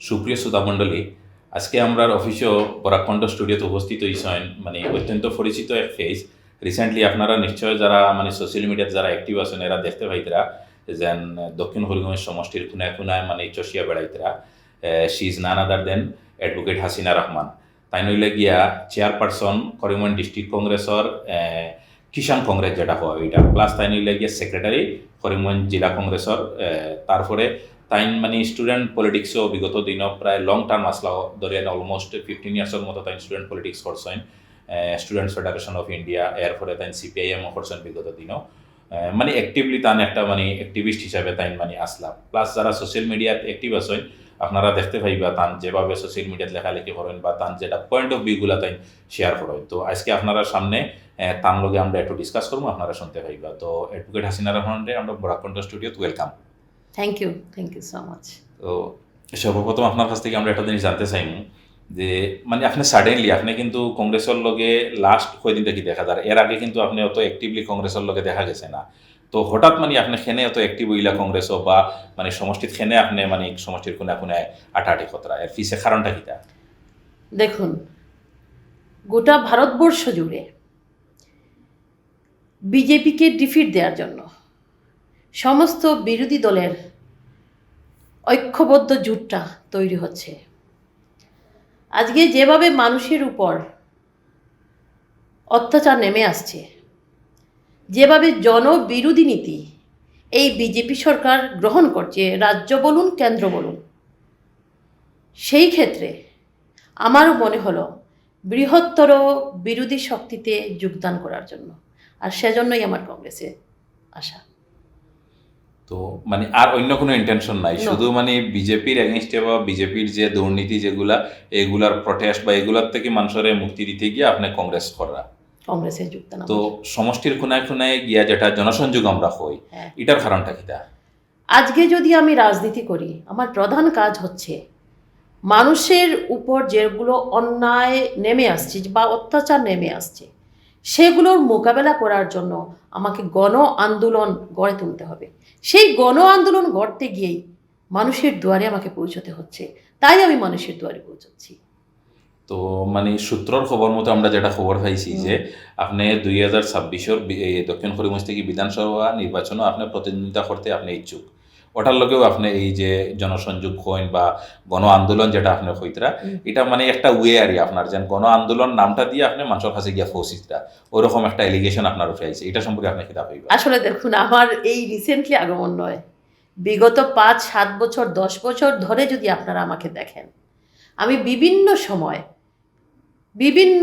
সুপ্রিয় শ্রোতামণ্ডলী আজকে আমরা অফিসেও পরাকণ্ড স্টুডিওতে উপস্থিত হয়েছেন মানে অত্যন্ত পরিচিত এক ফেস রিসেন্টলি আপনারা নিশ্চয় যারা মানে সোশ্যাল মিডিয়াতে যারা অ্যাক্টিভ আছেন, এরা দেখতে পাইতরা যেন দক্ষিণ হরিগঞ্জ সমষ্টির খুনায় খুনায় মানে চষিয়া বেড়াইতরা। She is none other than advocate Hasina Rahman. তাই নইলে গিয়া চেয়ারপারসন করিমগঞ্জ ডিস্ট্রিক্ট কংগ্রেসর কিষাণ কংগ্রেস যেটা হয় ওইটা প্লাস তাই নইলে গিয়া সেক্রেটারি করিমগঞ্জ জেলা কংগ্রেসর তারপরে তাইন মানে স্টুডেন্ট পলিটিক্সও বিগত দিনও প্রায় লং টার্ম আসলা ধরেন অলমোস্ট ফিফটিন ইয়ার্সের মতো তাই স্টুডেন্ট পলিটিক্স করছেন। স্টুডেন্টস ফেডারেশন অফ ইন্ডিয়া এরপরে তাই সিপিআইএমও করছেন বিগত দিনও মানে অ্যাক্টিভলি তান একটা মানে অ্যাক্টিভিস্ট হিসাবে তাই মানে আসলাম। প্লাস যারা সোশ্যাল মিডিয়াত অ্যাক্টিভ আছেন, আপনারা দেখতে পাইবা তান যেভাবে সোশ্যাল মিডিয়াতে লেখালেখি করেন বা তান যেটা পয়েন্ট অফ ভিউগুলা তাই শেয়ার করেন। তো আজকে আপনারা সামনে তার লগে আমরা একটু ডিসকাস করব, আপনারা শুনতে পাইবা। তো অ্যাডভোকেট হাসিনা রহমানের আমরা Barakkantha স্টুডিওত welcome thank you thank you so much তো সর্বপ্রথম আপনার কাছ থেকে আমরা একটা জিনিস জানতে চাইমু যে মানে আপনি সাডেনলি আপনি কিন্তু কংগ্রেসের লগে লাস্ট কয়দিন থেকে দেখা? যায় এর আগে কিন্তু আপনি অত অ্যাক্টিভলি কংগ্রেসের লগে দেখা গেছে না। তো হঠাৎ মানে আপনি খেনে অত অ্যাক্টিভ হইলা কংগ্রেসও বা মানে সমষ্টিত খেনে আপনি মানে সমষ্টির কোনে কোনে আটাআটি খতরা এর পিছে কারণটা কিটা দেখুন গোটা ভারতবর্ষ জুড়ে বিজেপিকে ডিফিট দেওয়ার জন্য সমস্ত বিরোধী দলের ঐক্যবদ্ধ জোটটা তৈরি হচ্ছে। আজকে যেভাবে মানুষের উপর অত্যাচার নেমে আসছে, যেভাবে জনবিরোধী নীতি এই বিজেপি সরকার গ্রহণ করছে, রাজ্য বলুন, কেন্দ্র বলুন, সেই ক্ষেত্রে আমারও মনে হলো বৃহত্তর বিরোধী শক্তিতে যোগদান করার জন্য। আর সেজন্যই আমার কংগ্রেসে আসা। তো মানে আর অন্য কোনো ইন্টেনশন নাই শুধু মানে বিজেপির এগেনস্টে বা বিজেপির যে দুর্নীতি যেগুলা এগুলার প্রটেস্ট বা এগুলার থেকে মানুষের মুক্তি দিতে গিয়ে আপনি কংগ্রেস করা কংগ্রেসে যোগদান তো। সমষ্টির খুনায় খুনায় গিয়া যেটা জনসংযোগ আমরা হই হ্যাঁ। এটার কারণটা কিটা আজকে যদি আমি রাজনীতি করি আমার প্রধান কাজ হচ্ছে মানুষের উপর যেগুলো অন্যায় নেমে আসছে বা অত্যাচার নেমে আসছে সেগুলোর মোকাবেলা করার জন্য আমাকে গণ আন্দোলন গড়ে তুলতে হবে। সেই গণ আন্দোলন গড়তে গিয়েই মানুষের দুয়ারে আমাকে পৌঁছতে হচ্ছে। তাই আমি মানুষের দুয়ারে পৌঁছাচ্ছি। তো মানে সূত্রর খবর মতো আমরা যেটা খবর পাইছি যে আপনি দুই হাজার ছাব্বিশের দক্ষিণ করিমগঞ্জ থেকে বিধানসভা নির্বাচনও আপনি প্রতিদ্বন্দ্বিতা করতে আপনি ইচ্ছুক। ওটার লগেও আপনি এই যে জনসংযোগ হইন বা গণ আন্দোলন যেটা আপনি হইতরা এটা মানে একটা ওয়ে আর আপনার যেন গণ আন্দোলন নামটা দিয়ে আপনি মানুষের কাছে গিয়া পৌঁছিতরা ওরকম একটা এলিগেশন আপনার উঠে আইছে এটা সম্পর্কে আপনি কিতাব হইবা। আসলে দেখুন আমার এই রিসেন্টলি আগমন নয় বিগত পাঁচ সাত বছর দশ বছর ধরে যদি আপনারা আমাকে দেখেন আমি বিভিন্ন সময় বিভিন্ন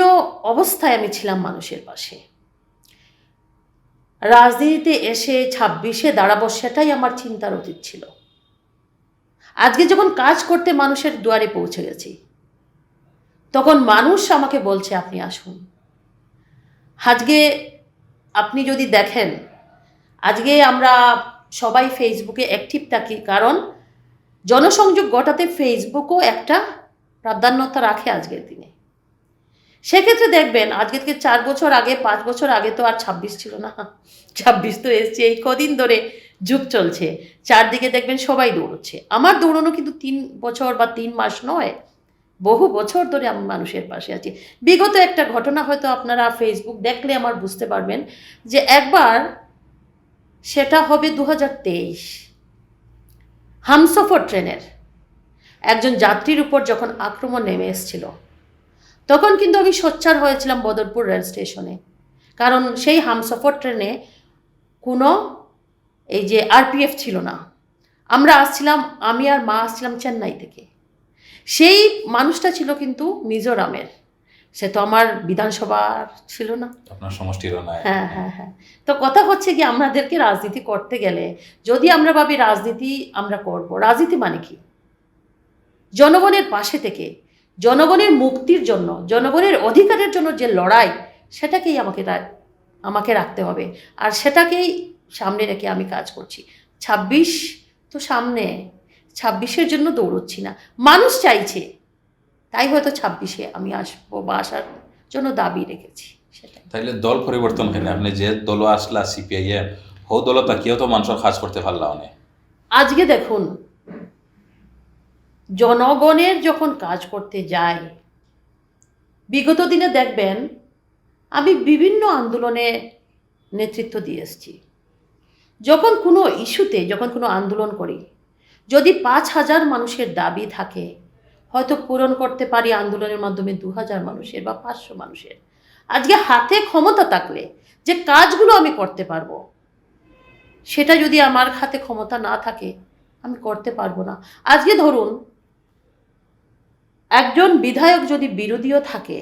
অবস্থায় আমি ছিলাম মানুষের পাশে। রাজনীতিতে এসে ছাব্বিশে দাঁড়াবো সেটাই আমার চিন্তার অতীত ছিল। আজকে যখন কাজ করতে মানুষের দুয়ারে পৌঁছে গেছি, তখন মানুষ আমাকে বলছে, আপনি আসুন। আজকে আপনি যদি দেখেন, আজকে আমরা সবাই ফেসবুকে অ্যাক্টিভ থাকি, কারণ জনসংযোগ ঘটাতে ফেসবুকও একটা প্রাধান্যতা রাখে আজকের দিনে। সেক্ষেত্রে দেখবেন, আজকে থেকে চার বছর আগে, পাঁচ বছর আগে তো আর ছাব্বিশ ছিল না। ছাব্বিশ তো এসছে, এই কদিন ধরে যুগ চলছে। চারদিকে দেখবেন সবাই দৌড়চ্ছে। আমার দৌড়ানো কিন্তু তিন বছর বা তিন মাস নয়, বহু বছর ধরে আমি মানুষের পাশে আছি। বিগত একটা ঘটনা হয়তো আপনারা ফেসবুক দেখলে আমার বুঝতে পারবেন যে একবার সেটা হবে দু হাজার তেইশ। হামসফর ট্রেনের একজন যাত্রীর উপর যখন আক্রমণ নেমে এসেছিল তখন কিন্তু আমি সোচ্চার হয়েছিলাম বদরপুর রেল স্টেশনে। কারণ সেই হামসফর ট্রেনে কোনো এই যে আরপিএফ ছিল না। আমরা আসছিলাম আমি আর মা আসছিলাম চেন্নাই থেকে। সেই মানুষটা ছিল কিন্তু মিজোরামের। সে তো আমার বিধানসভার ছিল না। আপনার সমষ্টিরও হ্যাঁ হ্যাঁ হ্যাঁ। তো কথা হচ্ছে কি আমাদেরকে রাজনীতি করতে গেলে যদি আমরা ভাবি রাজনীতি আমরা করব। রাজনীতি মানে কি? জনগণের পাশে থেকে জনগণের মুক্তির জন্য জনগণের অধিকারের জন্য যে লড়াই সেটাকেই আমাকে আমাকে রাখতে হবে। আর সেটাকেই সামনে রেখে আমি কাজ করছি। ছাব্বিশ তো সামনে ছাব্বিশের জন্য দৌড়চ্ছি না। মানুষ চাইছে তাই হয়তো ছাব্বিশে আমি আসব বা আসার জন্য দাবি রেখেছি তাইলে দল পরিবর্তন কেন আপনি যে দল আসলা সিপিআইএম হো দল তাকিয়েও তো মানুষের কাজ করতে পারলা অনেক আজকে দেখুন জনগণের যখন কাজ করতে যাই বিগত দিনে দেখবেন আমি বিভিন্ন আন্দোলনে নেতৃত্ব দিয়ে এসেছি। যখন কোনো ইস্যুতে যখন কোনো আন্দোলন করি, যদি পাঁচ হাজার মানুষের দাবি থাকে, হয়তো পূরণ করতে পারি আন্দোলনের মাধ্যমে দু হাজার মানুষের বা পাঁচশো মানুষের। আজকে হাতে ক্ষমতা থাকলে যে কাজগুলো আমি করতে পারব, সেটা যদি আমার হাতে ক্ষমতা না থাকে, আমি করতে পারব না। আজকে ধরুন একজন বিধায়ক যদি বিরোধীও থাকে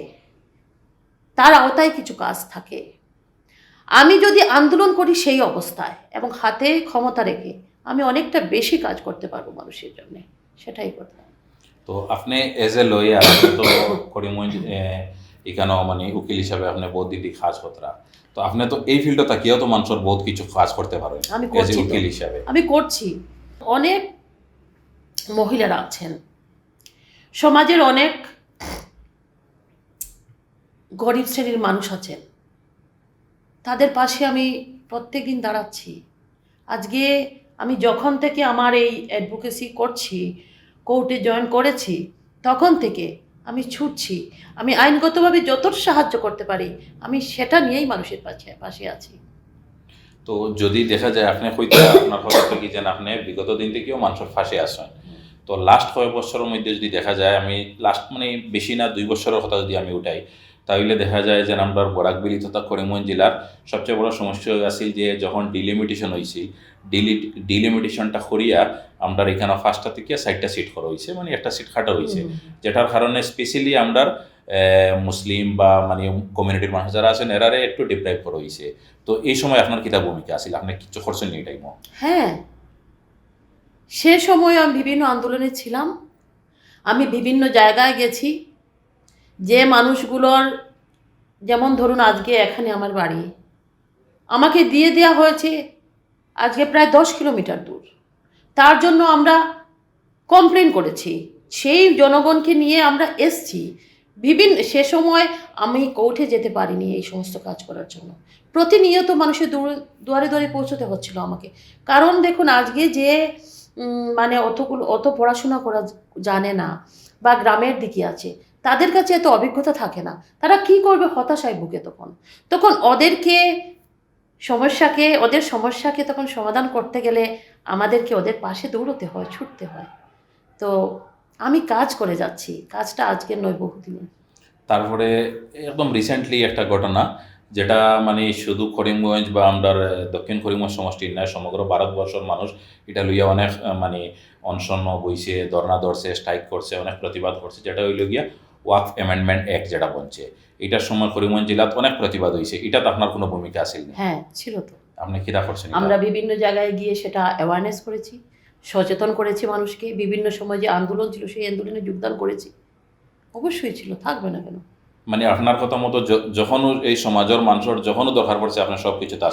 তার আওতায় কিছু কাজ থাকে। আমি যদি আন্দোলন করি সেই অবস্থায় এবং হাতে ক্ষমতা রেখে আমি অনেকটা বেশি কাজ করতে পারব মানুষের জন্য সেটাই কথা। তো আপনি এজ এ লয়ার তো করিমগঞ্জ এখানেও মানে উকিল হিসাবে আপনি বহুত দিদি কাজ করতরা তো আপনি তো এই ফিল্ডে থাকিও তো মানুষের বহুত কিছু কাজ করতে পারেন আমি করছি উকিল হিসাবে। আমি করছি। অনেক মহিলারা আছেন সমাজের অনেক গরিব শ্রেণির মানুষ আছেন। তাদের পাশে আমি প্রত্যেক দিন দাঁড়াচ্ছি। আজকে আমি যখন থেকে আমার এই অ্যাডভোকেসি করছি কোর্টে জয়েন করেছি, তখন থেকে আমি ছুটছি। আমি আইনগতভাবে যত সাহায্য করতে পারি, আমি সেটা নিয়েই মানুষের পাশে পাশে আছি। তো যদি দেখা যায় আপনি কইতে আপনার কি যেন আপনি বিগত দিন থেকেও মানুষের ফাঁসে আসেন তো লাস্ট কয়েক বছরের মধ্যে যদি দেখা যায় আমি লাস্ট মানে বেশি না দুই বছরের কথা যদি আমি উঠাই তাহলে দেখা যায় যে আমরা বরাকবিলি তথা করিমগঞ্জ জেলার সবচেয়ে বড় সমস্যা আছিল যে যখন ডিলিমিটেশন হয়েছে ডিলি ডিলিমিটেশনটা করিয়া আমরা এখানে ফার্স্টটা থেকে সাইডটা সিট করা হয়েছে মানে একটা সিট খাটা হয়েছে যেটার কারণে স্পেশালি আমরা মুসলিম বা মানে কমিউনিটির মানুষ যারা আছেন এরারে একটু ডিপ্রাইভ করা হয়েছে তো এই সময় আপনার কিতা ভূমিকা আছিল আপনি কিছু করছেন এই টাইমও হ্যাঁ সে সময় আমি বিভিন্ন আন্দোলনে ছিলাম। আমি বিভিন্ন জায়গায় গেছি। যে মানুষগুলোর, যেমন ধরুন আজকে এখানে আমার বাড়ি। আমাকে দিয়ে দেওয়া হয়েছে আজকে প্রায় দশ কিলোমিটার দূর। তার জন্য আমরা কমপ্লেন করেছি। সেই জনগণকে নিয়ে আমরা এসছি। বিভিন্ন, সে সময় আমি কোর্টে যেতে পারিনি এই সমস্ত কাজ করার জন্য। প্রতিনিয়ত মানুষের দূরে, দুয়ারে দুয়ারে পৌঁছতে হচ্ছিল আমাকে। কারণ দেখুন, আজকে যে মানে অতগুলো অত পড়াশোনা করা জানে না বা গ্রামের দিকে আছে, তাদের কাছে এত অভিজ্ঞতা থাকে না। তারা কি করবে হতাশায় ভুগে তখন? তখন ওদেরকে সমস্যাকে, ওদের সমস্যাকে তখন সমাধান করতে গেলে আমাদেরকে ওদের পাশে দৌড়তে হয়, ছুটতে হয়। তো আমি কাজ করে যাচ্ছি, কাজটা আজকের নয় বহুদিনের তারপরে একদম রিসেন্টলি একটা ঘটনা যেটা মানে শুধু করিমগঞ্জ বা আমরা দক্ষিণ করিমগঞ্জ সমষ্টির নয় সমগ্র ভারতবর্ষের মানুষ এটা লইয়া অনেক মানে অনশন বইছে ধর্না ধরছে স্ট্রাইক করছে অনেক প্রতিবাদ করছে যেটা হইল গিয়া ওয়াক অ্যামেন্ডমেন্ট অ্যাক্ট যেটা বলছে। এটার সময় করিমগঞ্জ জেলাত অনেক প্রতিবাদ হয়েছে এটা তো আপনার কোনো ভূমিকা আছিল না? হ্যাঁ ছিল তো। আপনি কিরা করছেন আমরা বিভিন্ন জায়গায় গিয়ে সেটা অ্যাওয়ারনেস করেছি সচেতন করেছি মানুষকে বিভিন্ন সময় যে আন্দোলন ছিল সেই আন্দোলনে যোগদান করেছি। অবশ্যই ছিল থাকবে না কেন? মানে আপনার কথা মতো য- যখনও এই সমাজের মানুষের যখনও দরকার পড়ছে আপনার সব কিছু তার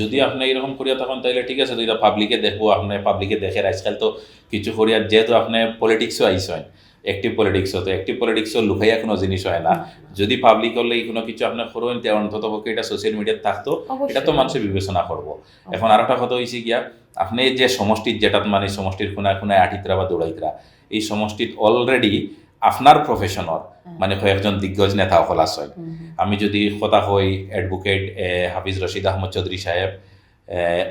যদি আপনি এরকম করিয়া তখন তাইলে ঠিক আছে দুইটা পাবলিকে দেখব আপনি পাবলিকে দেখে আজকাল তো কিছু করিয়া যেহেতু আপনি পলিটিক্সও আইসেন অ্যাক্টিভ পলিটিক্সও তো অ্যাক্টিভ পলিটিক্সও লুকাইয়া কোনো জিনিস হয় না। যদি পাবলিক হলে কোনো কিছু আপনি করবেন তে অন্তত পক্ষে এটা সোশ্যাল মিডিয়াতে থাকতো। এটা তো মানুষের বিবেচনা করব। এখন আর একটা কথা হয়েছে গিয়া আপনি যে সমষ্টির যেটা মানে সমষ্টির কোনায় কোনায় আটিতরা বা দৌড়াইতরা এই সমষ্টিত অলরেডি আপনার প্রফেশনের মানে কয়েকজন দিগ্গজ নেতা হুম, হুম। আমি যদি কথা হই অ্যাডভোকেট হাফিজ রশিদ আহমদ চৌধুরী সাহেব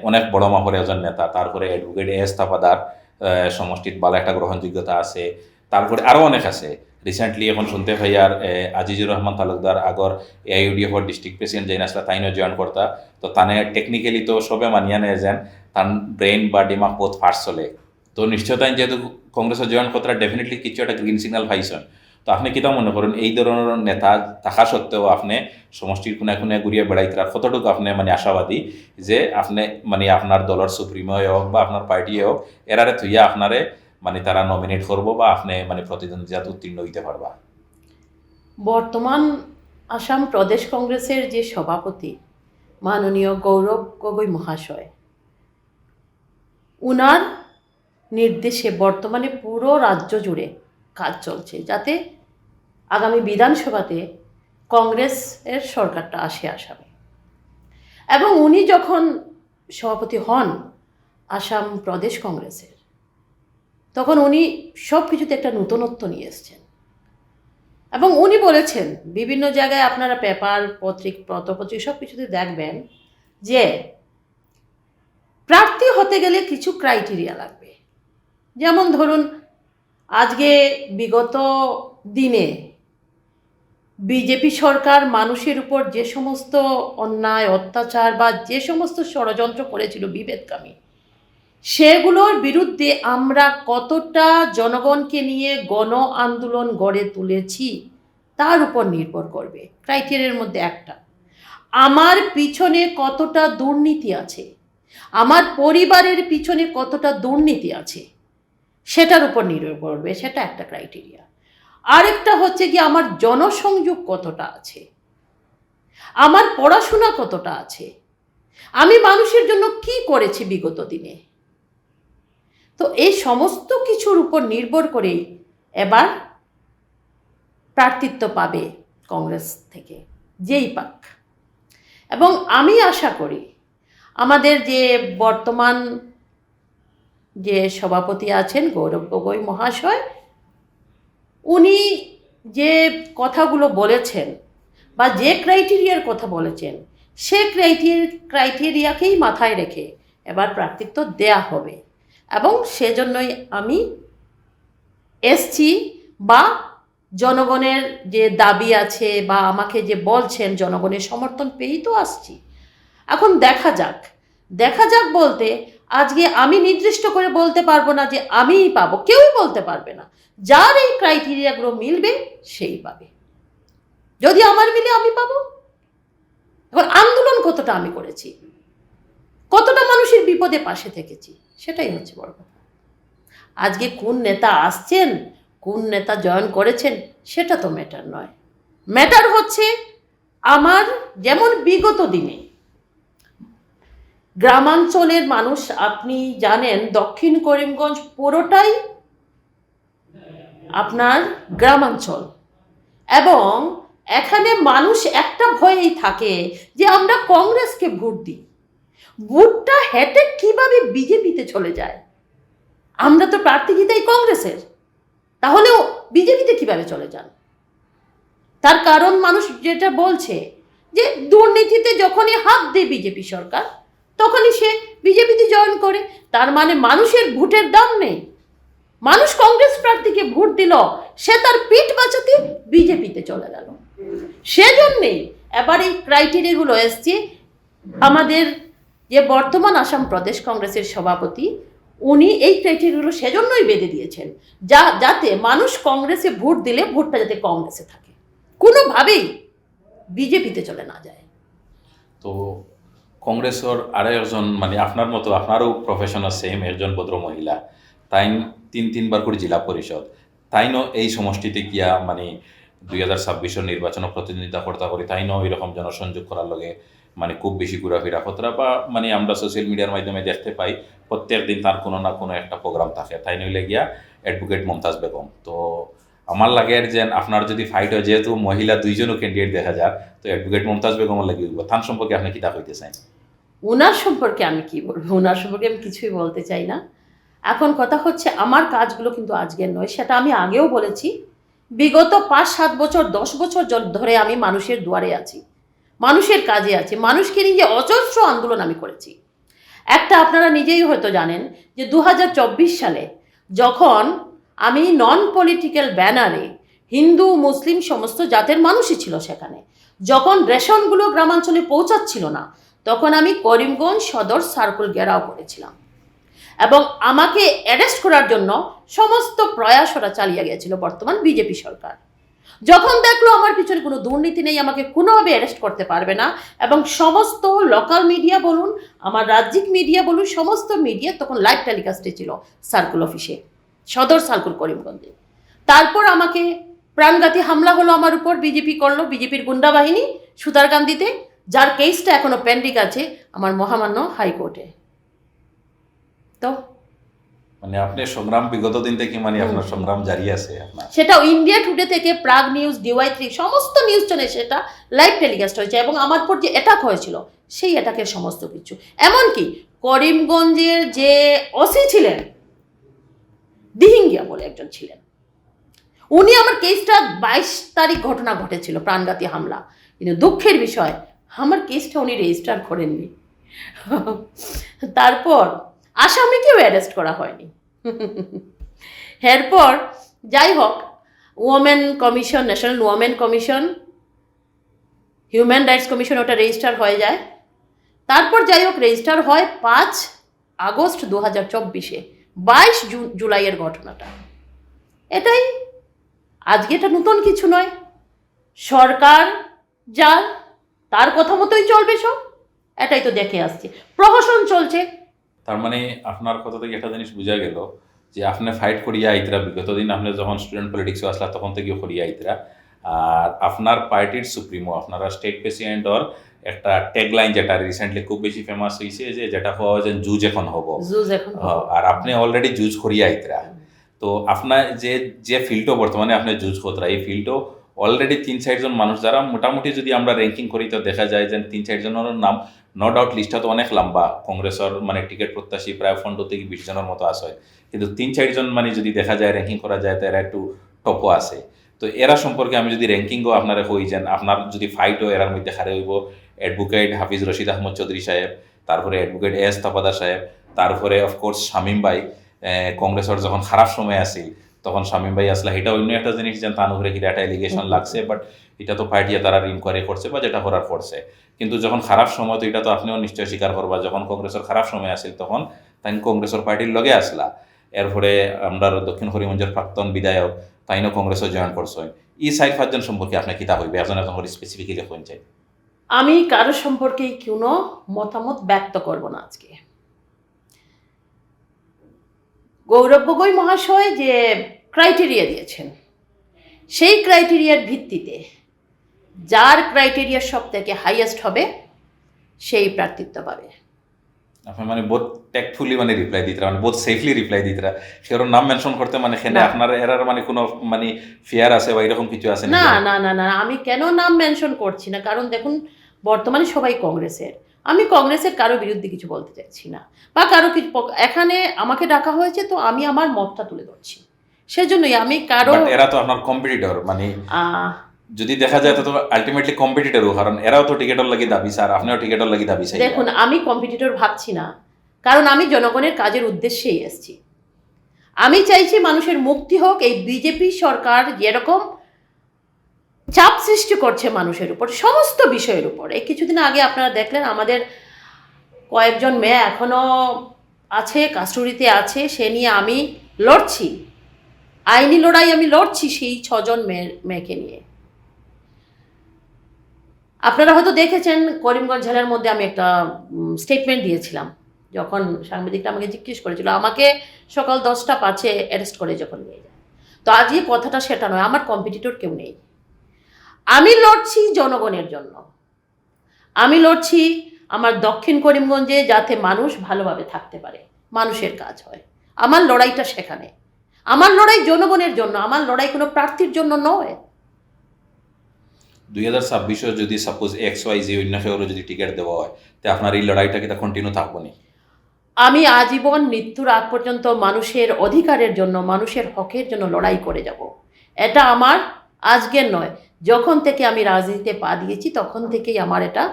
অনেক বড় মাপের একজন নেতা তারপরে অ্যাডভোকেট এস তাপাদার সমষ্টিত ভালো একটা গ্রহণযোগ্যতা আছে তারপরে আরও অনেক আছে। রিসেন্টলি এখন শুনতে পাই আর আজিজুর রহমান তালুকদার আগর এআইউডিএফর ডিস্ট্রিক্ট প্রেসিডেন্ট যেন আসলে তাইনও জয়েন করতা তো তানে টেকনিক্যালি তো সবে মানিয়া নেয় যেন তার ব্রেইন বা ডিমাগ বহুত ফার্স্ট চলে। তো নিশ্চয় তাই যেহেতু কংগ্রেসের জয়েন করতে ডেফিনেটলি কিছু একটা গ্রিন সিগন্যাল পাইছেন তো আপনি কিতা মনে করেন এই ধরনের নেতা থাকা সত্ত্বেও আপনি সমষ্টির কোনে কোনে ঘুরিয়ে বেড়াইতরা কতটুকু আপনি মানে আশাবাদী যে আপনি মানে আপনার দলের সুপ্রিমো হোক বা আপনার পার্টি হোক এরারে থইয়া আপনারে মানে তারা নমিনেট করব বা আপনি মানে প্রতিদ্বন্দ্বিতাত উত্তীর্ণ হইতে পারবা বর্তমান আসাম প্রদেশ কংগ্রেসের যে সভাপতি, মাননীয় গৌরব গগৈ মহাশয় উনার নির্দেশে বর্তমানে পুরো রাজ্য জুড়ে কাজ চলছে, যাতে আগামী বিধানসভাতে কংগ্রেসের সরকারটা আসে আসামে। এবং উনি যখন সভাপতি হন আসাম প্রদেশ কংগ্রেসের, তখন উনি সব কিছুতে একটা নূতনত্ব নিয়ে এসছেন। এবং উনি বলেছেন, বিভিন্ন জায়গায় আপনারা পেপার, পত্রিক পত্রপত্রিক সব কিছুতে দেখবেন যে প্রার্থী হতে গেলে কিছু ক্রাইটেরিয়া লাগবে। যেমন ধরুন, আজকে বিগত দিনে বিজেপি সরকার মানুষের উপর যে সমস্ত অন্যায়, অত্যাচার বা যে সমস্ত ষড়যন্ত্র করেছিল বিভেদকামী সেগুলোর বিরুদ্ধে আমরা কতটা জনগণকে নিয়ে গণ আন্দোলন গড়ে তুলেছি তার উপর নির্ভর করবে। ক্রাইটেরিয়ার মধ্যে একটা। আমার পিছনে কতটা দুর্নীতি আছে? আমার পরিবারের পিছনে কতটা দুর্নীতি আছে? সেটার উপর নির্ভর করবে, সেটা একটা ক্রাইটেরিয়া আরেকটা হচ্ছে কি আমার জনসংযোগ কতটা আছে? আমার পড়াশোনা কতটা আছে? আমি মানুষের জন্য কি করেছি বিগত দিনে? তো এই সমস্ত কিছুর উপর নির্ভর করেই এবার প্রার্থিত্ব পাবে কংগ্রেস থেকে, যেই পাক। এবং আমি আশা করি আমাদের যে বর্তমান যে সভাপতি আছেন গৌরব গগৈ মহাশয়, উনি যে কথাগুলো বলেছেন বা যে ক্রাইটেরিয়ার কথা বলেছেন, সে ক্রাইটেরিয়া ক্রাইটেরিয়াকেই মাথায় রেখে এবার প্রার্থিত্ব দেয়া হবে। এবং সেজন্যই আমি এসছি বা জনগণের যে দাবি আছে বা আমাকে যে বলছেন, জনগণের সমর্থন পেয়েই তো আসছি। এখন দেখা যাক দেখা যাক বলতে আজকে আমি নির্দিষ্ট করে বলতে পারব না যে আমিই পাবো, কেউই বলতে পারবে না। যার এই ক্রাইটেরিয়াগুলো মিলবে, সেই পাবে। যদি আমার মিলে আমি পাবো? এখন আন্দোলন কতটা আমি করেছি? কতটা মানুষের বিপদে পাশে থেকেছি? সেটাই হচ্ছে বড় কথা। আজকে কোন নেতা আসছেন, কোন নেতা জয়েন করেছেন, সেটা তো ম্যাটার নয়। ম্যাটার হচ্ছে আমার যেমন বিগত দিনে গ্রামাঞ্চলের মানুষ, আপনি জানেন দক্ষিণ করিমগঞ্জ পুরোটাই আপনার গ্রামাঞ্চল। এবং এখানে মানুষ একটা ভয়েই থাকে যে আমরা কংগ্রেসকে ভোট দিই। ভোটটা হেঁটে কীভাবে বিজেপিতে চলে যায়? আমরা তো প্রার্থী জিতাই কংগ্রেসের। তাহলেও বিজেপিতে কীভাবে চলে যান? তার কারণ মানুষ যেটা বলছে যে দুর্নীতিতে যখনই হাত দেয় বিজেপি সরকার তখনই সে বিজেপিতে জয়েন করে। তার মানে মানুষের ভোটের দাম নেই। মানুষ কংগ্রেস প্রার্থীকে ভোট দিল, সে তার পিঠ বাঁচাতে বিজেপিতে চলে গেল। সেজন্যেই এবার এই ক্রাইটেরিয়াগুলো এসছে। আমাদের যে বর্তমান আসাম প্রদেশ কংগ্রেসের সভাপতি, উনি এই ক্রাইটেরিয়াগুলো সেজন্যই বেঁধে দিয়েছেন, যা, যাতে মানুষ কংগ্রেসে ভোট দিলে ভোটটা যাতে কংগ্রেসে থাকে। কোনোভাবেই বিজেপিতে চলে না যায়। তো কংগ্রেসের আরও একজন মানে আপনার মতো আপনারও প্রফেশনাল সেম একজন ভদ্র মহিলা। তাইন তিন তিনবার করে জেলা পরিষদ তাইনও এই সমষ্টিতে গিয়া মানে দুই হাজার ছাব্বিশের নির্বাচনে প্রতিনিধিত্ব কর্তা করি তাইনও এরকম জনসংযোগ করার লগে মানে খুব বেশি ঘোরাফেরা কতটা বা মানে আমরা সোশ্যাল মিডিয়ার মাধ্যমে দেখতে পাই প্রত্যেক দিন তার কোনো না কোনো একটা প্রোগ্রাম থাকে। তাই নইলে গিয়া অ্যাডভোকেট মমতাজ বেগম। তো আমার লাগে যে আপনার যদি ফাইট হয়, যেহেতু মহিলা দুইজনও ক্যান্ডিডেট দেখা যায় তো অ্যাডভোকেট মমতাজ বেগমের লাগে তার সম্পর্কে আপনি কিতা হইতে চান ওনার সম্পর্কে আমি কি বলব? ওনার সম্পর্কে আমি কিছুই বলতে চাই না। এখন কথা হচ্ছে, আমার কাজগুলো কিন্তু আজকের নয়, সেটা আমি আগেও বলেছি। বিগত পাঁচ, সাত বছর, দশ বছর ধরে আমি মানুষের দুয়ারে আছি। মানুষের কাজে আছি। মানুষকে নিয়ে অজস্র আন্দোলন আমি করেছি। একটা আপনারা নিজেই হয়তো জানেন যে দু হাজার চব্বিশ সালে যখন আমি নন পলিটিক্যাল ব্যানারে হিন্দু, মুসলিম, সমস্ত জাতের মানুষই ছিল সেখানে। যখন রেশনগুলো গ্রামাঞ্চলে পৌঁছাচ্ছিল না তখন আমি করিমগঞ্জ সদর সার্কুল ঘেরাও করেছিলাম। এবং আমাকে অ্যারেস্ট করার জন্য সমস্ত প্রয়াস ওরা চালিয়ে গিয়েছিল বর্তমান বিজেপি সরকার। যখন দেখল আমার পিছনে কোনো দুর্নীতি নেই, আমাকে কোনোভাবে অ্যারেস্ট করতে পারবে না এবং সমস্ত লোকাল মিডিয়া বলুন, আমার রাজ্যিক মিডিয়া বলুন, সমস্ত মিডিয়া তখন লাইভ টেলিকাস্টে ছিল সার্কুল অফিসে, সদর সার্কুল করিমগঞ্জে। তারপর আমাকে প্রাণঘাতী হামলা হলো আমার উপর, বিজেপি করল, বিজেপির গুন্ডা বাহিনী সুতারকান্দিতে যার কেসটা এখনও পেন্ডিং আছে আমার মহামান্য হাইকোর্টে তো? মানে আপনি সংগ্রাম বিগত দিন থেকে মানে আপনার সংগ্রাম জারি আছে আপনার। ইন্ডিয়া টুডে থেকে প্রাগ নিউজ ডিওয়াই থ্রি সমস্ত নিউজ চ্যানেল সেটা লাইভ টেলিকাস্ট হয়েছে এবং আমার উপর যে অ্যাটাক হয়েছিল সেই অ্যাটাকের সমস্ত কিছু। এমনকি করিমগঞ্জের যে ওসি ছিলেন দিহিঙ্গিয়া বলে একজন ছিলেন উনি আমার কেসটা বাইশ তারিখ ঘটনা ঘটেছিল প্রাণঘাতী হামলা। কিন্তু দুঃখের বিষয় আমার কেসটা উনি রেজিস্টার করেননি। তারপর আসামিকেও অ্যারেস্ট করা হয়নি। এরপর যাই হোক women commission national women commission human rights commission ওটা রেজিস্টার হয়ে যায়। তারপর যাই হোক রেজিস্টার হয় পাঁচ আগস্ট দু হাজার চব্বিশে, বাইশ জুলাইয়ের ঘটনাটা। এটাই। আজকে এটা নতুন কিছু নয়। সরকার যা তার কথা মতোই চলবে সব? এটাই তো দেখে আসছে। প্রহসন চলছে। তার মানে আপনার কথা থেকে একটা জিনিস বোঝা গেল যে আপনি ফাইট করিয়া আইতরা বিগত দিন আপনি যখন স্টুডেন্ট পলিটিক্সে আসলা তখন থেকে করিয়া আইতরা। আর আপনার পার্টির সুপ্রিমো আপনারা স্টেট প্রেসিডেন্ট অর একটা ট্যাগলাইন যেটা রিসেন্টলি খুব বেশি ফেমাস হয়েছে যে যেটা হওয়া যে জুজ এখন হব। জুজ এখন হ্যাঁ, আর আপনি অলরেডি জুজ করিয়া আইতরা। তো আপনার যে যে ফিল্ডও বর্তমানে আপনি জুজ করতরা এই ফিল্ডও অলরেডি তিন চারজন মানুষ, যারা মোটামুটি যদি আমরা র্যাঙ্কিং করি, তো দেখা যায় যে তিন চারজনের নাম নো ডাউট লিস্টটা তো অনেক লম্বা। কংগ্রেসের মানে টিকিট প্রত্যাশী প্রায় পনেরো থেকে বিশ জনের মতো আসে কিন্তু তিন চারজন মানে যদি দেখা যায় র্যাঙ্কিং করা যায় তো এরা একটু টপও আছে। তো এরা সম্পর্কে আমি যদি র্যাঙ্কিংও আপনারা হই যান আপনার যদি ফাইটও এরার মধ্যে হারে হইব অ্যাডভোকেট হাফিজ রশিদ আহমদ চৌধুরী সাহেব, তারপরে অ্যাডভোকেট এস তপাদা সাহেব, তারপরে অফকোর্স শামীম ভাই কংগ্রেসের যখন খারাপ সময় আছিল তখন শামীম ভাই আসলে এটা অন্য একটা জিনিস যে তার উপরে কিনা একটা এলিগেশন লাগছে বাট এটা তো পার্টিয়ে তারা ইনকোয়ারি করছে বা যেটা করার করছে। কিন্তু যখন খারাপ সময় তো এটা তো আপনিও নিশ্চয় স্বীকার করবা যখন কংগ্রেসের খারাপ সময় আসছিল তখন তাই কংগ্রেসের পার্টির লগে আসলা। এরপরে আমরা দক্ষিণ করিমগঞ্জের প্রাক্তন বিধায়ক তাইনও কংগ্রেসও জয়েন করছে। এই সাইড পাঁচজন সম্পর্কে আপনি কিতা হইবে? একজন একজন করে স্পেসিফিক্যালি কোন চাই আমি কারও সম্পর্কে কোনো মতামত ব্যক্ত করব না আজকে। গৌরব গগৈ মহাশয় যে ক্রাইটেরিয়া দিয়েছেন। সেই ক্রাইটেরিয়ার ভিত্তিতে যার ক্রাইটেরিয়া সব থেকে হাইয়েস্ট হবে সেই প্রার্থিত্ব পাবে। আপনি মানে বহুত ট্যাক্টফুলি মানে রিপ্লাই দিতরা মানে বহুত সেফলি রিপ্লাই দিতরা সেওর নাম মেনশন করতে মানে সেখানে। আপনার এরার মানে কোনো মানে ফিয়ার আছে বা এরকম কিছু আছে না না না না আমি কেন নাম মেনশন করছি না? কারণ দেখুন বর্তমানে সবাই কংগ্রেসের। আমি কংগ্রেসের কারও বিরুদ্ধে কিছু বলতে চাইছি না। বা কারও কিছু এখানে আমাকে ডাকা হয়েছে তো আমি আমার মতটা তুলে ধরছি। সেজন্যই আমি কারও এরা তো আপনার কম্পিটিটর মানে যদি দেখা যায় তো আলটিমেটলি কম্পিটিটরও কারণ এরাও তো টিকেটের লাগি দাবি স্যার আপনিও টিকেটের লাগি দাবি চাই দেখুন আমি কম্পিটিটর ভাবছি না। কারণ আমি জনগণের কাজের উদ্দেশ্যেই এসেছি। আমি চাইছি মানুষের মুক্তি হোক এই বিজেপি সরকার যেরকম চাপ সৃষ্টি করছে মানুষের উপর সমস্ত বিষয়ের উপর। এই কিছুদিন আগে আপনারা দেখলেন আমাদের কয়েকজন মেয়ে এখনও আছে কাস্টডিতে আছে সে নিয়ে আমি লড়ছি। আইনি লড়াই আমি লড়ছি সেই ছজন মেয়েকে নিয়ে। আপনারা হয়তো দেখেছেন করিমগঞ্জ জেলার মধ্যে আমি একটা স্টেটমেন্ট দিয়েছিলাম, যখন সাংবাদিকরা আমাকে জিজ্ঞেস করেছিল, আমাকে সকাল দশটা পাঁচে অ্যারেস্ট করে যখন নিয়ে যায়। তো আজকে কথাটা সেটা নয়, আমার কম্পিটিটর কেউ নেই। আমি লড়ছি জনগণের জন্য। আমি লড়ছি আমার দক্ষিণ করিমগঞ্জে যাতে মানুষ ভালোভাবে থাকতে পারে, মানুষের কাজ হয়। আমার লড়াইটা সেখানে। আমার লড়াই জনগণের জন্য আমার লড়াই কোনো প্রার্থীর জন্য নয়। দুই হাজার ছাব্বিশও যদি সাপোজ এক্স ওয়াই জি অন্য কেউ যদি টিকিট দেওয়া হয় তো আপনার এই লড়াইটা কি কন্টিনিউ থাকব নি? আমি আজীবন মৃত্যুর আগ পর্যন্ত মানুষের অধিকারের জন্য মানুষের হকের জন্য লড়াই করে যাব। এটা আমার আজকের নয়। যখন থেকে আমি রাজনীতিতে পা দিয়েছি তখন থেকেই আমার এটা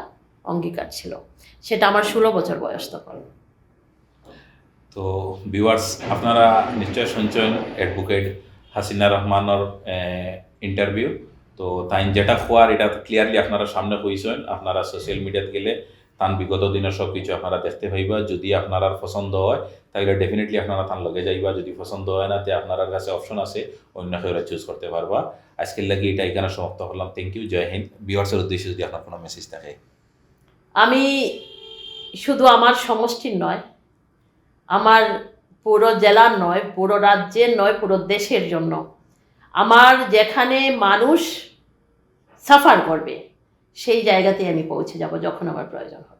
অঙ্গীকার ছিল। সেটা আমার ষোলো বছর বয়স তখন। তো ভিউয়ার্স আপনারা নিশ্চয় শুনছেন অ্যাডভোকেট হাসিনা রহমানের ইন্টারভিউ তো তাই যেটা খোয়ার, এটা ক্লিয়ারলি আপনারা সামনে কইছেন আপনারা সোশ্যাল মিডিয়াতে গেলে তান বিগত দিনের সব কিছু আপনারা দেখতে পাইবা যদি আপনার পছন্দ হয় তাহলে ডেফিনেটলি আপনারা তান লগে যাইবা। যদি পছন্দ হয় না, তে আপনার কাছে অপশন আছে, অন্য কেউ চুজ করতে পারবা। আজকের লাগে এটা এখানে সমাপ্ত হলাম থ্যাংক ইউ জয় হিন্দ। ভিউয়ার্সের উদ্দেশ্যে যদি আপনার কোনো মেসেজ থাকে। আমি শুধু আমার সমষ্টির নয় আমার পুরো জেলার নয়, পুরো রাজ্যের নয়, পুরো দেশের জন্য। আমার যেখানে মানুষ সাফার করবে, সেই জায়গাতেই আমি পৌঁছে যাব যখন আমার প্রয়োজন হবে।